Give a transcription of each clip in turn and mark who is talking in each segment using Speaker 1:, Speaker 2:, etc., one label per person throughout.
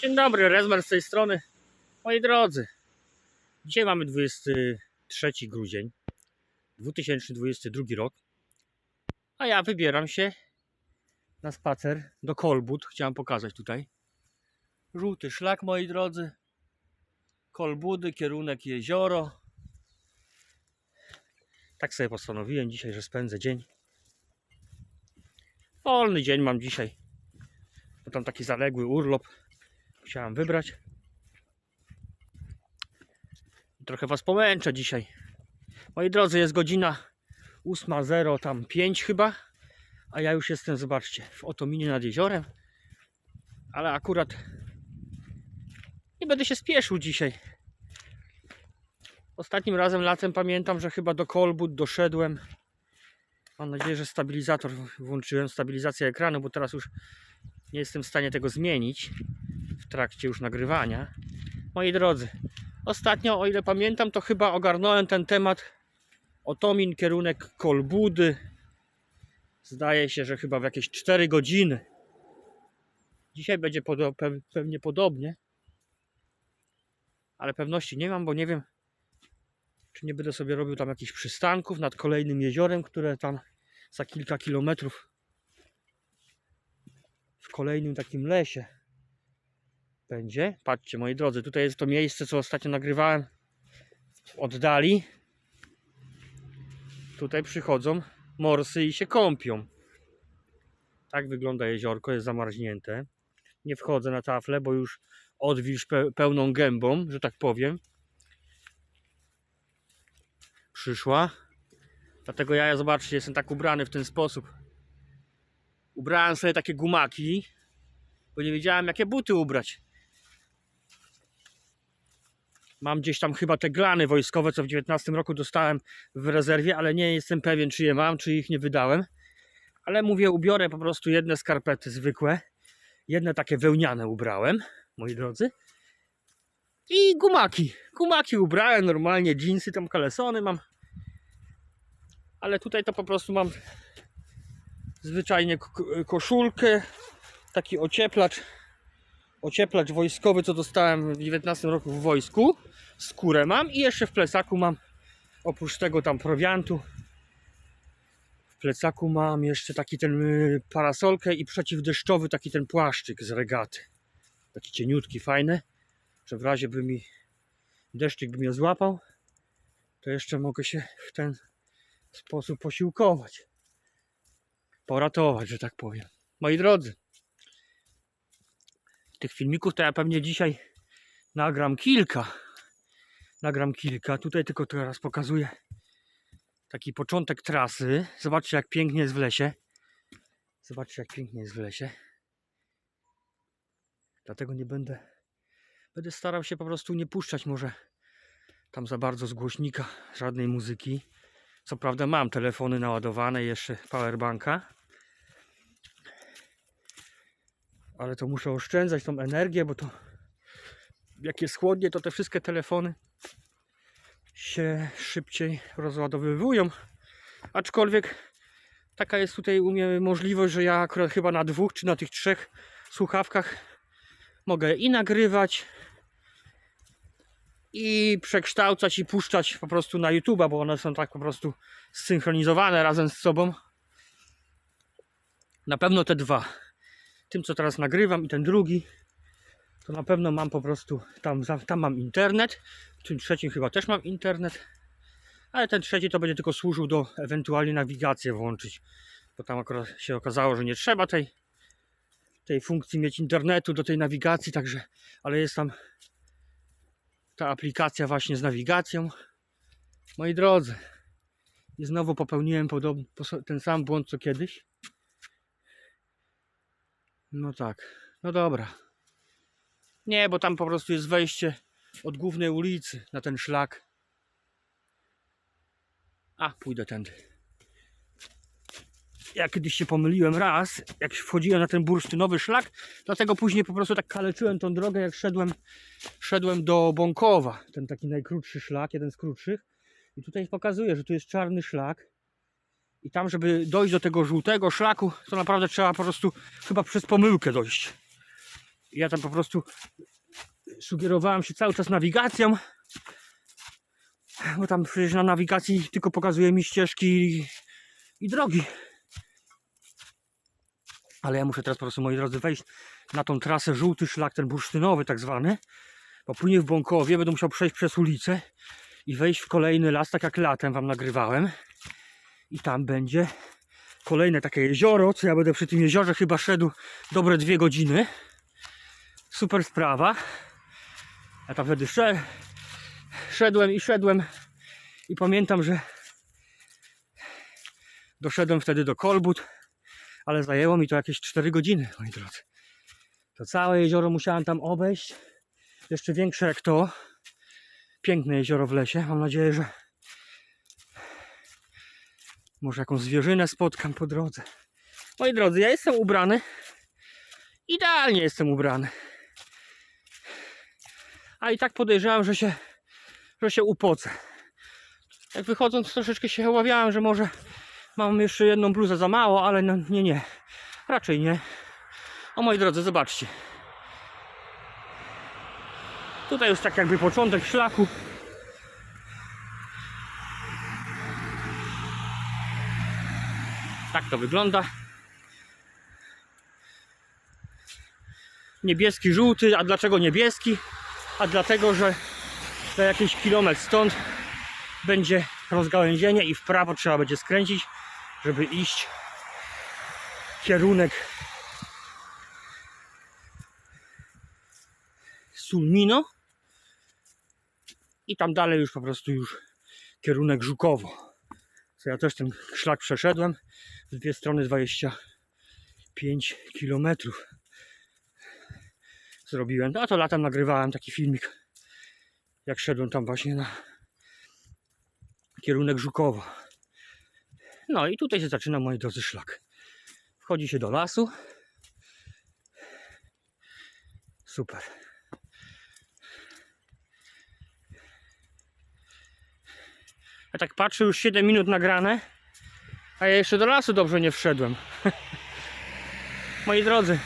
Speaker 1: Dzień dobry, Rezmer z tej strony. Moi drodzy, dzisiaj mamy 23 grudzień 2022 rok, a ja wybieram się na spacer do Kolbut. Chciałem pokazać tutaj. Żółty szlak, moi drodzy. Kolbudy, kierunek jezioro. Tak sobie postanowiłem dzisiaj, że spędzę dzień. Wolny dzień mam dzisiaj. Bo tam taki zaległy urlop chciałem wybrać. Trochę was pomęczę dzisiaj. Moi drodzy, jest godzina 8.0, tam 5 chyba, a ja już jestem, zobaczcie, w Otominie nad jeziorem. Ale akurat nie będę się spieszył dzisiaj. Ostatnim razem latem pamiętam, że chyba do Kolbut doszedłem. Mam nadzieję, że stabilizator włączyłem, stabilizację ekranu, bo teraz już nie jestem w stanie tego zmienić w trakcie już nagrywania. Moi drodzy, ostatnio, o ile pamiętam, to chyba ogarnąłem ten temat Otomin, kierunek Kolbudy. Zdaje się, że chyba w jakieś 4 godziny. Dzisiaj będzie podo- pe- pewnie podobnie. Ale pewności nie mam, bo nie wiem, czy nie będę sobie robił tam jakichś przystanków nad kolejnym jeziorem, które tam za kilka kilometrów w kolejnym takim lesie będzie. Patrzcie, moi drodzy, tutaj jest to miejsce, co ostatnio nagrywałem w oddali. Tutaj przychodzą morsy i się kąpią. Tak wygląda jeziorko, jest zamarznięte. Nie wchodzę na taflę, bo już odwilż pe pełną gębą, że tak powiem. Przyszła. Dlatego ja, zobaczcie, jestem tak ubrany w ten sposób. Ubrałem sobie takie gumaki, bo nie wiedziałem jakie buty ubrać. Mam gdzieś tam chyba te glany wojskowe, co w 19 roku dostałem w rezerwie, ale nie jestem pewien, czy je mam, czy ich nie wydałem. Ale mówię, ubiorę po prostu jedne skarpety zwykłe. Jedne takie wełniane ubrałem, moi drodzy. I gumaki. Gumaki ubrałem normalnie, jeansy, tam kalesony mam. Ale tutaj to po prostu mam zwyczajnie koszulkę, taki ocieplacz, ocieplacz wojskowy, co dostałem w 19 roku w wojsku. Skórę mam i jeszcze w plecaku mam, oprócz tego tam prowiantu, w plecaku mam jeszcze taki ten y, parasolkę i przeciwdeszczowy taki ten płaszczyk z regaty. Taki cieniutki, fajny, że w razie by mi deszczyk by mnie złapał, to jeszcze mogę się w ten sposób posiłkować poratować, że tak powiem. Moi drodzy, tych filmików to ja pewnie dzisiaj nagram kilka. Nagram kilka. Tutaj tylko teraz pokazuję taki początek trasy. Zobaczcie, jak pięknie jest w lesie. Zobaczcie, jak pięknie jest w lesie. Dlatego nie będę. Będę starał się po prostu nie puszczać może tam za bardzo z głośnika żadnej muzyki. Co prawda mam telefony naładowane, jeszcze powerbanka. Ale to muszę oszczędzać tą energię, bo to jak jest chłodnie, to te wszystkie telefony się szybciej rozładowywują. Aczkolwiek taka jest tutaj u mnie możliwość, że ja akurat chyba na dwóch czy na tych trzech słuchawkach mogę i nagrywać, i przekształcać i puszczać po prostu na YouTube'a, bo one są tak po prostu zsynchronizowane razem z sobą. Na pewno te dwa. Tym co teraz nagrywam i ten drugi, to na pewno mam po prostu tam, tam mam internet. W tym trzecim chyba też mam internet. Ale ten trzeci to będzie tylko służył do ewentualnie nawigację włączyć. Bo tam akurat się okazało, że nie trzeba tej, tej funkcji mieć internetu do tej nawigacji, także ale jest tam ta aplikacja właśnie z nawigacją. Moi drodzy, i znowu popełniłem podobny, ten sam błąd co kiedyś. No tak, no dobra. Nie, bo tam po prostu jest wejście od głównej ulicy na ten szlak. A, pójdę tędy. Ja kiedyś się pomyliłem raz, jak wchodziłem na ten bursztynowy szlak, dlatego później po prostu tak kaleczyłem tą drogę, jak szedłem szedłem do Bąkowa, ten taki najkrótszy szlak, jeden z krótszych. I tutaj pokazuje, że tu jest czarny szlak. I tam, żeby dojść do tego żółtego szlaku, to naprawdę trzeba po prostu chyba przez pomyłkę dojść. Ja tam po prostu sugerowałem się cały czas nawigacją, bo tam przecież na nawigacji tylko pokazuje mi ścieżki i, i drogi. Ale ja muszę teraz po prostu, moi drodzy, wejść na tą trasę żółty szlak, ten bursztynowy tak zwany, bo później w Bąkowie będę musiał przejść przez ulicę i wejść w kolejny las, tak jak latem wam nagrywałem. I tam będzie kolejne takie jezioro, co ja będę przy tym jeziorze chyba szedł dobre dwie godziny. Super sprawa. Ja tam wtedy sze- szedłem i szedłem i pamiętam, że doszedłem wtedy do Kolbut, ale zajęło mi to jakieś 4 godziny, moi drodzy. To całe jezioro musiałem tam obejść. Jeszcze większe jak to. Piękne jezioro w lesie. Mam nadzieję, że może jakąś zwierzynę spotkam po drodze. Moi drodzy, ja jestem ubrany. Idealnie jestem ubrany. A i tak podejrzewam, że się, że się upocę. Jak wychodząc troszeczkę się obawiałem, że może mam jeszcze jedną bluzę za mało, ale no, nie, nie. Raczej nie. O moi drodzy, zobaczcie. Tutaj już tak jakby początek szlaku. Tak to wygląda. Niebieski, żółty. A dlaczego niebieski? A dlatego, że za jakiś kilometr stąd będzie rozgałęzienie i w prawo trzeba będzie skręcić, żeby iść kierunek Sulmino i tam dalej już po prostu już kierunek Żukowo. Co ja też ten szlak przeszedłem w dwie strony 25 kilometrów zrobiłem. No a to latem nagrywałem taki filmik jak szedłem tam właśnie na kierunek Żukowo. No i tutaj się zaczyna moi drodzy szlak. Wchodzi się do lasu. Super. Ja tak patrzę, już 7 minut nagrane, a ja jeszcze do lasu dobrze nie wszedłem. Moi drodzy,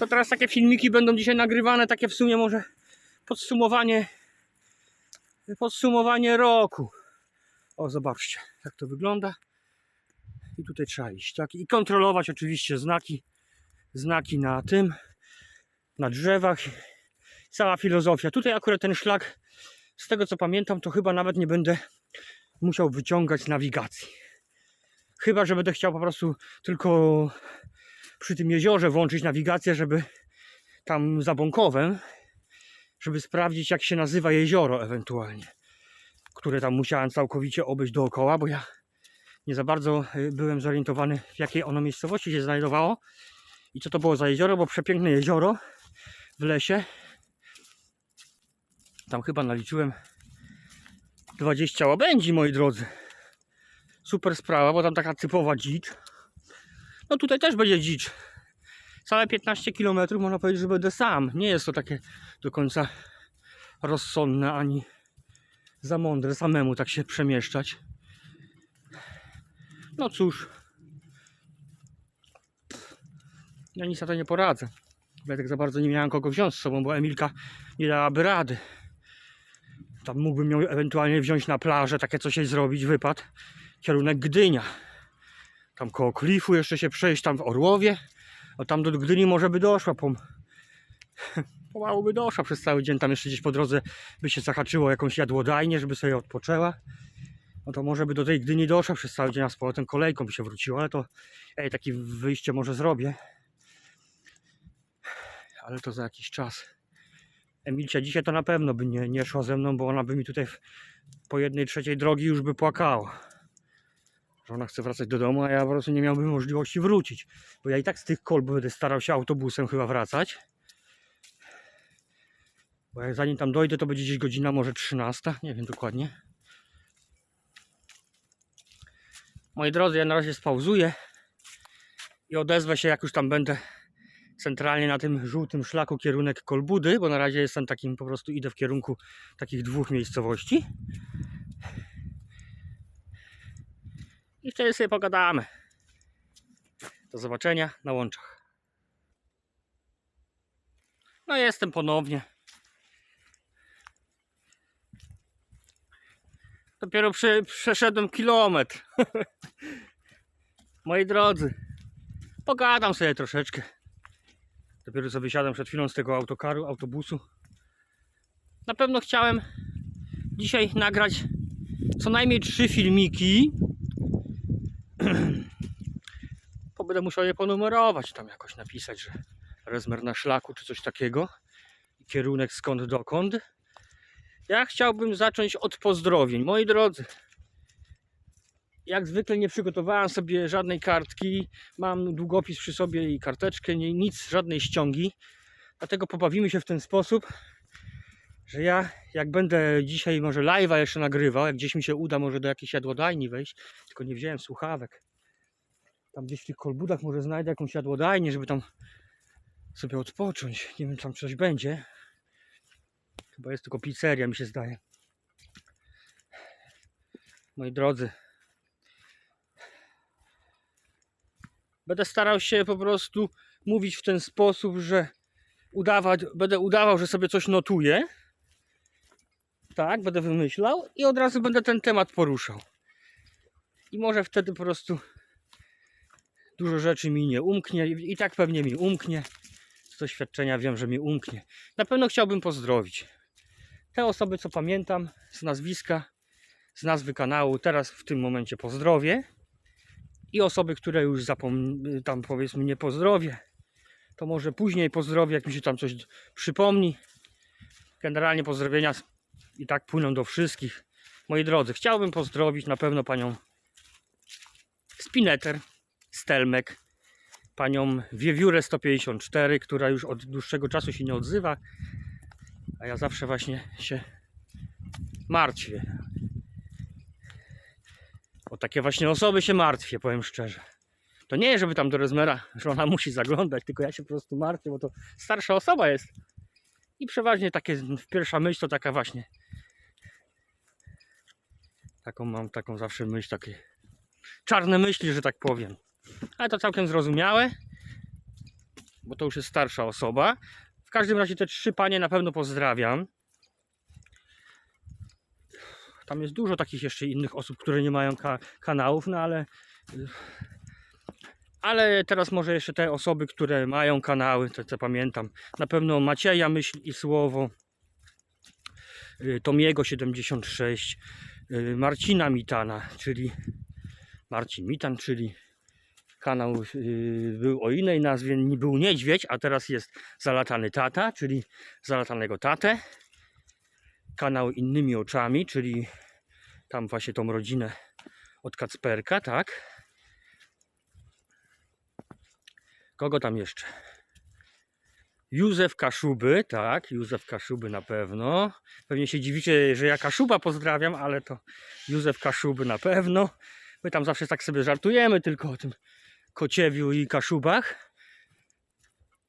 Speaker 1: to teraz takie filmiki będą dzisiaj nagrywane, takie w sumie może podsumowanie podsumowanie roku. O, zobaczcie, jak to wygląda. I tutaj trzeba iść, tak? I kontrolować oczywiście znaki, znaki na tym, na drzewach. Cała filozofia. Tutaj akurat ten szlak, z tego co pamiętam, to chyba nawet nie będę musiał wyciągać nawigacji. Chyba, że będę chciał po prostu tylko przy tym jeziorze włączyć nawigację, żeby tam za Bąkowem, żeby sprawdzić jak się nazywa jezioro ewentualnie, które tam musiałem całkowicie obejść dookoła, bo ja nie za bardzo y, byłem zorientowany w jakiej ono miejscowości się znajdowało i co to było za jezioro, bo przepiękne jezioro w lesie. Tam chyba naliczyłem 20 łabędzi, moi drodzy. Super sprawa, bo tam taka typowa dzicz. No tutaj też będzie dzicz. Całe 15 km można powiedzieć, że będę sam. Nie jest to takie do końca rozsądne ani za mądre samemu tak się przemieszczać. No cóż. Ja nic na to nie poradzę. Ja tak za bardzo nie miałem kogo wziąć z sobą, bo Emilka nie dałaby rady. Tam mógłbym ją ewentualnie wziąć na plażę, takie coś jej zrobić, wypad. Kierunek Gdynia. Tam koło klifu jeszcze się przejść, tam w Orłowie. A tam do Gdyni może by doszła. Pom... Pomału by doszła przez cały dzień. Tam jeszcze gdzieś po drodze by się zahaczyło jakąś jadłodajnię, żeby sobie odpoczęła. No to może by do tej Gdyni doszła przez cały dzień, a z powrotem kolejką by się wróciła. Ale to ej, takie wyjście może zrobię. Ale to za jakiś czas. Emilcia dzisiaj to na pewno by nie, nie szła ze mną, bo ona by mi tutaj w, po jednej trzeciej drogi już by płakała. Że ona chce wracać do domu, a ja po prostu nie miałbym możliwości wrócić. Bo ja i tak z tych kolb będę starał się autobusem chyba wracać. Bo jak zanim tam dojdę, to będzie gdzieś godzina może 13, nie wiem dokładnie. Moi drodzy, ja na razie spauzuję i odezwę się, jak już tam będę centralnie na tym żółtym szlaku kierunek Kolbudy, bo na razie jestem takim, po prostu idę w kierunku takich dwóch miejscowości. I wtedy sobie pogadamy. Do zobaczenia na łączach. No jestem ponownie. Dopiero prze, przeszedłem kilometr. Moi drodzy, pogadam sobie troszeczkę. Dopiero co wysiadłem przed chwilą z tego autokaru, autobusu. Na pewno chciałem dzisiaj nagrać co najmniej trzy filmiki. Bo będę musiał je ponumerować, tam jakoś napisać, że rezmer na szlaku czy coś takiego. Kierunek skąd dokąd. Ja chciałbym zacząć od pozdrowień. Moi drodzy, jak zwykle nie przygotowałem sobie żadnej kartki. Mam długopis przy sobie i karteczkę, nie, nic, żadnej ściągi. Dlatego pobawimy się w ten sposób, że ja jak będę dzisiaj może live'a jeszcze nagrywał, jak gdzieś mi się uda może do jakiejś jadłodajni wejść, tylko nie wziąłem słuchawek. Tam gdzieś w tych kolbudach może znajdę jakąś jadłodajnię, żeby tam sobie odpocząć. Nie wiem, tam coś będzie. Chyba jest tylko pizzeria, mi się zdaje. Moi drodzy, będę starał się po prostu mówić w ten sposób, że udawać, będę udawał, że sobie coś notuję. Tak, będę wymyślał i od razu będę ten temat poruszał. I może wtedy po prostu dużo rzeczy mi nie umknie i tak pewnie mi umknie. Z doświadczenia wiem, że mi umknie. Na pewno chciałbym pozdrowić te osoby, co pamiętam z nazwiska, z nazwy kanału. Teraz w tym momencie pozdrowię. I osoby, które już zapom- tam powiedzmy nie pozdrowię, to może później pozdrowię, jak mi się tam coś przypomni. Generalnie pozdrowienia i tak płyną do wszystkich. Moi drodzy, chciałbym pozdrowić na pewno panią Spineter, Stelmek, panią Wiewiórę 154, która już od dłuższego czasu się nie odzywa, a ja zawsze właśnie się martwię. O takie właśnie osoby się martwię, powiem szczerze. To nie, żeby tam do Rezmera, że ona musi zaglądać, tylko ja się po prostu martwię, bo to starsza osoba jest. I przeważnie takie, pierwsza myśl to taka właśnie. Taką mam, taką zawsze myśl, takie czarne myśli, że tak powiem. Ale to całkiem zrozumiałe, bo to już jest starsza osoba. W każdym razie te trzy panie na pewno pozdrawiam. Tam jest dużo takich jeszcze innych osób, które nie mają ka kanałów, no ale. Ale teraz może jeszcze te osoby, które mają kanały, te co pamiętam. Na pewno Macieja Myśl i Słowo, y, Tomiego 76, y, Marcina Mitana, czyli Marcin Mitan, czyli kanał y, był o innej nazwie, był Niedźwiedź, a teraz jest Zalatany Tata, czyli Zalatanego Tatę. Kanał Innymi Oczami, czyli tam właśnie tą rodzinę od Kacperka, tak? Kogo tam jeszcze? Józef Kaszuby, tak, Józef Kaszuby na pewno. Pewnie się dziwicie, że ja Kaszuba pozdrawiam, ale to Józef Kaszuby na pewno. My tam zawsze tak sobie żartujemy tylko o tym Kociewiu i Kaszubach.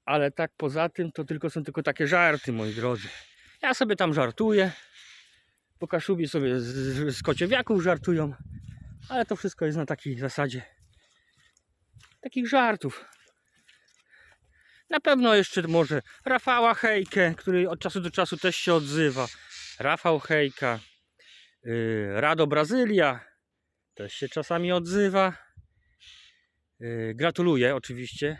Speaker 1: Ale tak poza tym to tylko są tylko takie żarty, moi drodzy. Ja sobie tam żartuję, bo Kaszubi sobie z, z, Kociewiaków żartują, ale to wszystko jest na takiej zasadzie takich żartów. Na pewno jeszcze może Rafała Hejkę, który od czasu do czasu też się odzywa. Rafał Hejka, yy, Rado Brazylia też się czasami odzywa. Yy, gratuluję oczywiście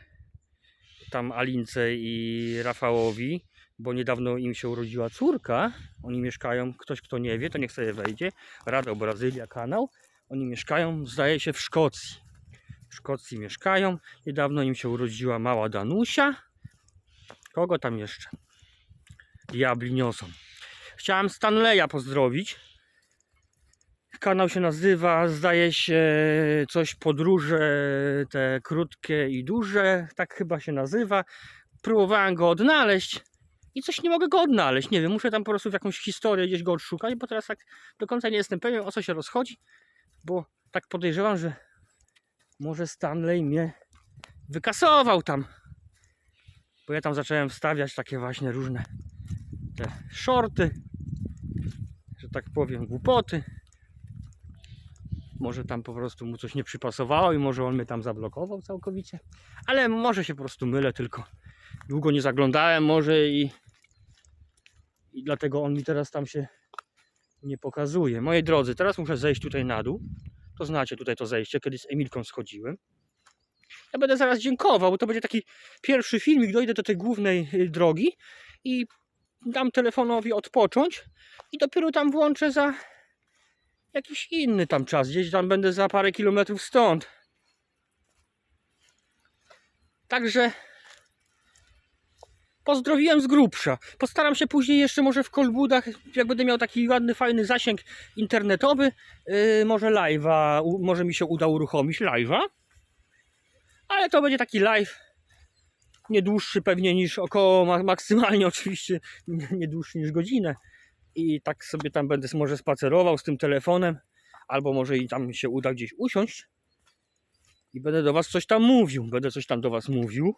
Speaker 1: tam Alince i Rafałowi, bo niedawno im się urodziła córka. Oni mieszkają, ktoś kto nie wie, to niech sobie wejdzie. Rado Brazylia kanał. Oni mieszkają, zdaje się, w Szkocji. W Szkocji mieszkają. Niedawno im się urodziła mała Danusia. Kogo tam jeszcze? Diabli niosą. Chciałem Stanleya pozdrowić. Kanał się nazywa, zdaje się, coś podróże, te krótkie i duże, tak chyba się nazywa. Próbowałem go odnaleźć i coś nie mogę go odnaleźć. Nie wiem, muszę tam po prostu w jakąś historię gdzieś go odszukać, bo teraz tak do końca nie jestem pewien, o co się rozchodzi, bo tak podejrzewam, że może Stanley mnie wykasował tam. Bo ja tam zacząłem wstawiać takie właśnie różne te shorty, że tak powiem, głupoty. Może tam po prostu mu coś nie przypasowało i może on mnie tam zablokował całkowicie. Ale może się po prostu mylę, tylko długo nie zaglądałem może i, i dlatego on mi teraz tam się nie pokazuje. Moi drodzy, teraz muszę zejść tutaj na dół. To znacie tutaj to zejście, kiedyś z Emilką schodziłem. Ja będę zaraz dziękował, bo to będzie taki pierwszy filmik, dojdę do tej głównej y, drogi i dam telefonowi odpocząć i dopiero tam włączę za jakiś inny tam czas. Gdzieś tam będę za parę kilometrów stąd. Także pozdrowiłem z grubsza. Postaram się później jeszcze może w Kolbudach, jak będę miał taki ładny, fajny zasięg internetowy, yy, może live'a, może mi się uda uruchomić live'a. Ale to będzie taki live nie dłuższy pewnie niż około, ma- maksymalnie oczywiście nie dłuższy niż godzinę. I tak sobie tam będę może spacerował z tym telefonem, albo może i tam mi się uda gdzieś usiąść i będę do Was coś tam mówił. Będę coś tam do Was mówił.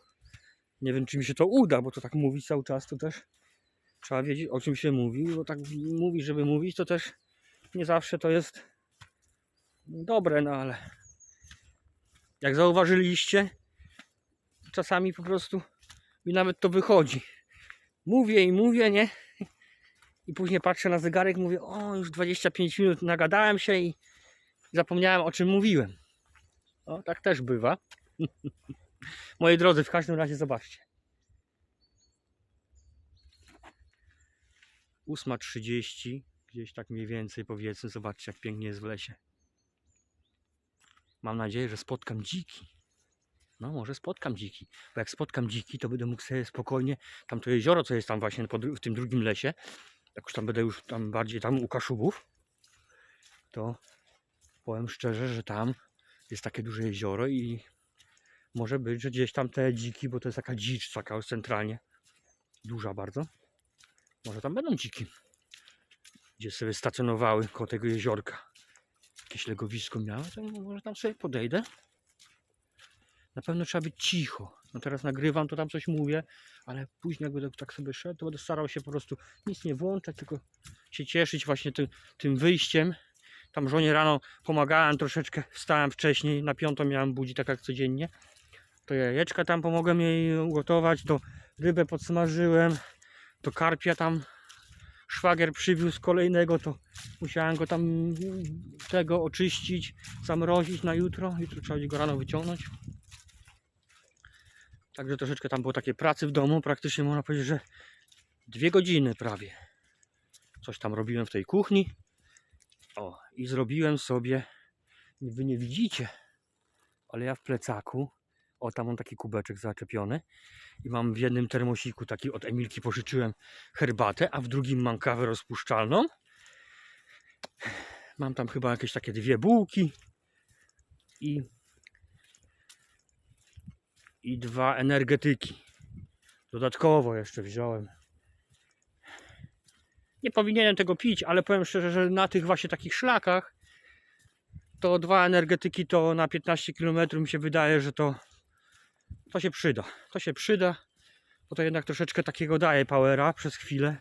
Speaker 1: Nie wiem, czy mi się to uda, bo to tak mówić cały czas to też trzeba wiedzieć, o czym się mówi, bo tak mówić, żeby mówić, to też nie zawsze to jest dobre, no ale jak zauważyliście, czasami po prostu mi nawet to wychodzi. Mówię i mówię, nie? I później patrzę na zegarek, mówię, o już 25 minut nagadałem się i zapomniałem o czym mówiłem. O, tak też bywa. Moi drodzy, w każdym razie zobaczcie. 8.30, gdzieś tak mniej więcej powiedzmy, zobaczcie jak pięknie jest w lesie. Mam nadzieję, że spotkam dziki. No może spotkam dziki, bo jak spotkam dziki, to będę mógł sobie spokojnie, tam to jezioro, co jest tam właśnie w tym drugim lesie, jak już tam będę już tam bardziej tam u Kaszubów, to powiem szczerze, że tam jest takie duże jezioro i może być, że gdzieś tam te dziki, bo to jest taka dzicz taka centralnie, duża bardzo, może tam będą dziki, gdzie sobie stacjonowały koło tego jeziorka. Jakieś legowisko miały, to może tam sobie podejdę. Na pewno trzeba być cicho. No teraz nagrywam, to tam coś mówię, ale później jak będę tak sobie szedł, to będę starał się po prostu nic nie włączać, tylko się cieszyć właśnie tym, tym wyjściem. Tam żonie rano pomagałem troszeczkę, wstałem wcześniej, na piątą miałem budzi tak jak codziennie. To jajeczka tam pomogłem jej ugotować, to rybę podsmażyłem, to karpia tam szwagier przywiózł kolejnego, to musiałem go tam tego oczyścić, zamrozić na jutro. Jutro trzeba będzie go rano wyciągnąć. Także troszeczkę tam było takiej pracy w domu, praktycznie można powiedzieć, że dwie godziny prawie. Coś tam robiłem w tej kuchni. O, i zrobiłem sobie, wy nie widzicie, ale ja w plecaku, o tam mam taki kubeczek zaczepiony i mam w jednym termosiku taki od Emilki pożyczyłem herbatę, a w drugim mam kawę rozpuszczalną. Mam tam chyba jakieś takie dwie bułki i i dwa energetyki. Dodatkowo jeszcze wziąłem. Nie powinienem tego pić, ale powiem szczerze, że na tych właśnie takich szlakach to dwa energetyki to na 15 km mi się wydaje, że to to się przyda. To się przyda, bo to jednak troszeczkę takiego daje powera przez chwilę.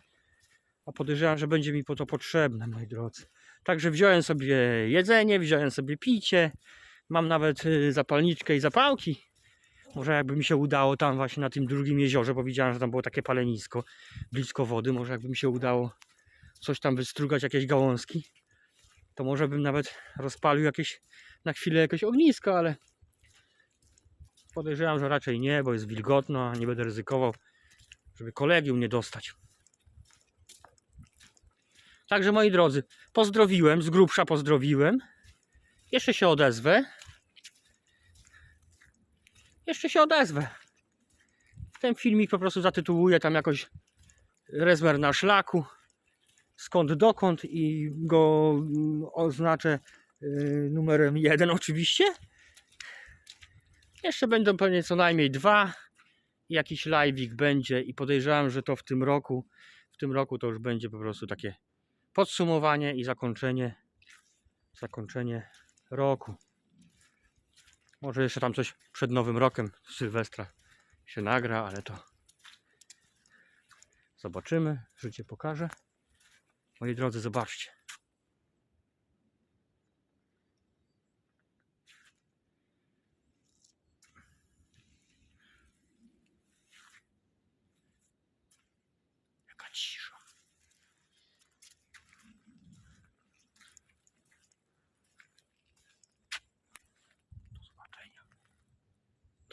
Speaker 1: A podejrzewam, że będzie mi po to potrzebne, moi drodzy. Także wziąłem sobie jedzenie, wziąłem sobie picie. Mam nawet y, zapalniczkę i zapałki. Może jakby mi się udało tam właśnie na tym drugim jeziorze, bo widziałem, że tam było takie palenisko blisko wody. Może jakby mi się udało coś tam wystrugać, jakieś gałązki, to może bym nawet rozpalił jakieś na chwilę jakieś ognisko, ale podejrzewam, że raczej nie, bo jest wilgotno, a nie będę ryzykował, żeby kolegium nie dostać. Także moi drodzy, pozdrowiłem, z grubsza pozdrowiłem. Jeszcze się odezwę. Jeszcze się odezwę. Ten filmik po prostu zatytułuję tam jakoś Rezmer na szlaku. Skąd dokąd i go mm, oznaczę y, numerem jeden oczywiście. Jeszcze będą pewnie co najmniej dwa. Jakiś live'ik będzie i podejrzewam, że to w tym roku, w tym roku to już będzie po prostu takie podsumowanie i zakończenie zakończenie roku. Może jeszcze tam coś przed nowym rokiem Sylwestra się nagra, ale to zobaczymy, życie pokaże. Moi drodzy, zobaczcie.